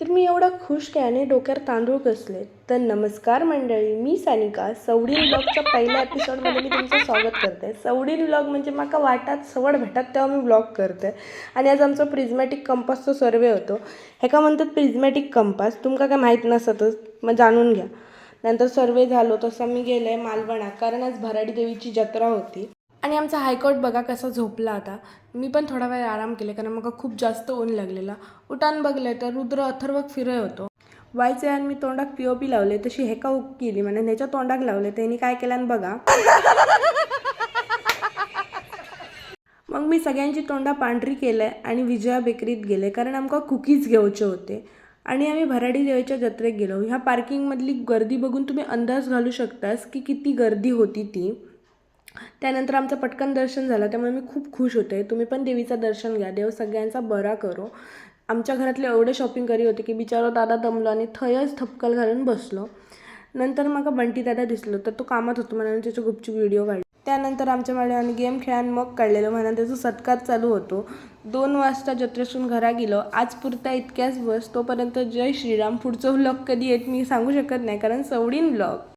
तर मी एवढा खुश काय आणि डोक्यावर तांदूळ कसले तर नमस्कार मंडळी मी सानिका. सवडीन ब्लॉगच्या पहिल्या एपिसोडमध्ये मी तुमचं स्वागत करते. सवडीन ब्लॉग म्हणजे माका वाटात सवड भेटत तेव्हा मी ब्लॉग करते. आणि आज आमचा प्रिझमॅटिक कंपासचा सर्वे होतो. हेका म्हणतात प्रिझमॅटिक कंपास तुमका काय माहीत नसतच मग जाणून घ्या. नंतर सर्वे झालो तसं मी गेले मालवणा कारण आज भराडी देवीची जत्रा होती. आणि आमचा हायकोर्ट बघा कसा झोपला आता. मी पण थोडा वेळ आराम केले कारण मग खूप जास्त ऊन लागलेला. उठान बघले तर रुद्र अथर्वक फिरय होतो. वायचे आणि मी तोंडाक पी ओ पी लावले तशी हेका उक केली म्हणजे ह्याच्या तोंडाक लावले त्यांनी काय केल्यान बघा. मग मी सगळ्यांची तोंडा पांढरी केलं आणि विजया बेकरीत गेले कारण आमकां कुकीज घेवचे होते. आणि आम्ही भराडी देवीच्या जत्रेक गेलो. ह्या पार्किंगमधली गर्दी बघून तुम्ही अंदाज घालू शकतास की किती गर्दी होती ती. त्यानंतर आमचं पटकन दर्शन झालं त्यामुळे मी खूप खुश होते. तुम्ही पण देवीचं दर्शन घ्या देव सगळ्यांचा बरा करो. आमच्या घरातले एवढे शॉपिंग करी होते की बिचारो दादा दमलो आणि थंयच थपकल घालून बसलो. नंतर मग बंटी दादा दिसलो तर तो कामात होतो म्हणून त्याचे गुपचूप व्हिडिओ काढले. त्यानंतर आमच्या आणि गेम खेळान मग काढलेलं म्हणून त्याचा सत्कार चालू होतो. दोन वाजता जत्रेसून घरा गेलो. आज पुरता इतक्याच बस तोपर्यंत जय श्रीराम. पुढचं व्लॉग कधी येत मी सांगू शकत नाही कारण सवडीन व्लॉग